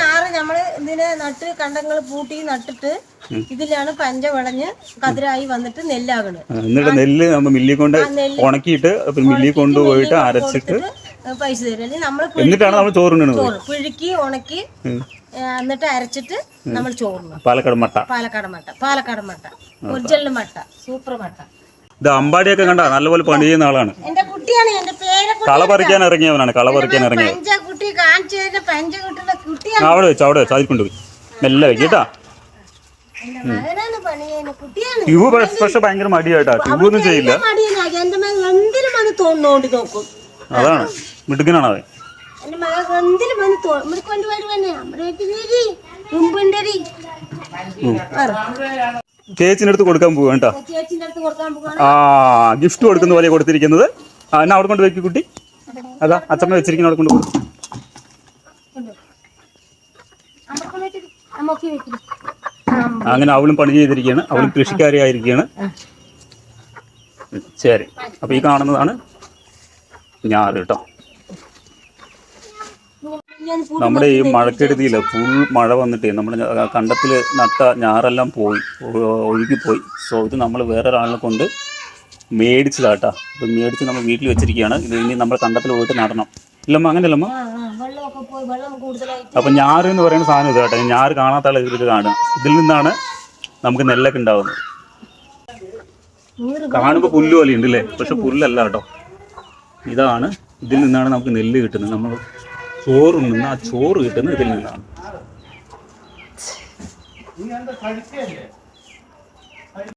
ഞാറ് നമ്മൾ ഇതിനെ നട്ട് കണ്ടങ്ങൾ പൂട്ടി നട്ടിട്ട് ഇതിലാണ് പഞ്ച വിളഞ്ഞ് കതിരായി വന്നിട്ട് നെല്ലാകണ്. എന്നിട്ട് നെല്ല് നമ്മൾ മില്ലിൽ കൊണ്ട് ഉണക്കിയിട്ട് മില്ലിൽ കൊണ്ടുപോയിട്ട് അരച്ചിട്ട് പൈസ തരും. നമ്മൾ എന്നിട്ടാണ് നമ്മൾ ചോറുണ്ണുന്നത് ചോറ് പുഴുക്കി ഉണക്കി എന്നിട്ട് അരച്ചിട്ട് നമ്മൾ ചോറിന് പാലക്കാട് മട്ട. പാലക്കാട് മട്ട പാലക്കാട് മട്ട ഒറിജിനൽ മട്ട സൂപ്പർ മട്ട. ഇത് അമ്പാടിയൊക്കെ കണ്ട? നല്ലപോലെ പണി ചെയ്യുന്ന ആളാണ്. എന്റെ കുട്ടിയാണ് എന്റെ പേരെ കള പറിക്കാൻ ഇറങ്ങിയവനാണ് കള പറിക്കാൻ ഇറങ്ങിയത് പഞ്ച കുട്ടി കാണിച്ചു തരുന്ന പഞ്ച കുട്ടിയുടെ കുട്ടിയാണ് അവിടെ വെച്ച് അവിടെ വെച്ച് അതിൽ കൊണ്ടുപോയി. മെല്ലെ വെച്ച് കേട്ടാ. മകനാണ് കുട്ടിയാണ്. ട്യൂബ് പക്ഷെ ഭയങ്കര മടിയായിട്ടാ ട്യൂബ് ഒന്നും ചെയ്യില്ല. മടിയനാക്കി എന്റെ മകൻ എന്തിനും വന്ന് തോന്നോണ്ടി നോക്കും. അതാണ് മിടുക്കനാണ് അവൻ. എന്റെ മകൻ എന്തിനും വന്ന് മുമ്പുണ്ടരി ചേച്ചിന്റെ അടുത്ത് കൊടുക്കാൻ പോവാ കേട്ടോ. ചേച്ചിന്റെ അടുത്ത് കൊടുക്കാൻ ആ ഗിഫ്റ്റ് കൊടുക്കുന്ന പോലെ കൊടുത്തിരിക്കുന്നത്. എന്നാ അവിടെ കൊണ്ട് വെക്കി കുട്ടി. അതാ അച്ഛമ്മ വെച്ചിരിക്കുന്ന അവിടെ കൊണ്ട് കൊടുക്കും. വെക്കും അങ്ങനെ അവളും പണി ചെയ്തിരിക്കുകയാണ്. അവളും കൃഷിക്കാരി ആയിരിക്കുകയാണ് ശരി. അപ്പൊ ഈ കാണുന്നതാണ് ഞാറ് കേട്ടോ. നമ്മുടെ ഈ മഴക്കെടുതിയില്ല ഫുൾ മഴ വന്നിട്ട് നമ്മുടെ കണ്ടത്തിൽ നട്ട ഞാറെല്ലാം പോയി. ഒഴുകിപ്പോയി. സോ ഇത് നമ്മൾ വേറൊരാളിനെ കൊണ്ട് മേടിച്ചതാട്ടാ ഇത് മേടിച്ച് നമ്മൾ വീട്ടിൽ വെച്ചിരിക്കുകയാണ്. ഇത് ഇനി നമ്മൾ കണ്ടത്തിൽ പോയിട്ട് നടണം. ഇല്ലമ്മ അങ്ങനെയല്ലമ്മ? വെള്ളമൊക്കെ പോയി വെള്ളം കൂടുതലായിട്ട്. അപ്പം ഞാറ് എന്ന് പറയുന്ന സാധനം ഇത് കേട്ടോ ഞാറ് കാണാത്ത ആൾ ഇത് കാണുക. ഇതിൽ നിന്നാണ് നമുക്ക് നെല്ലൊക്കെ ഉണ്ടാവുന്നത്. കാണുമ്പോ കാണുമ്പോൾ പുല്ല് പോലെ ഉണ്ട് അല്ലേ പക്ഷെ പുല്ലല്ല കേട്ടോ. ഇതാണ് ഇതിൽ നിന്നാണ് നമുക്ക് നെല്ല് കിട്ടുന്നത്. നമ്മൾ ചോറ് നിന്ന് ആ ചോറ് കിട്ടുന്നത് ഇതിൽ നിന്നാണ്.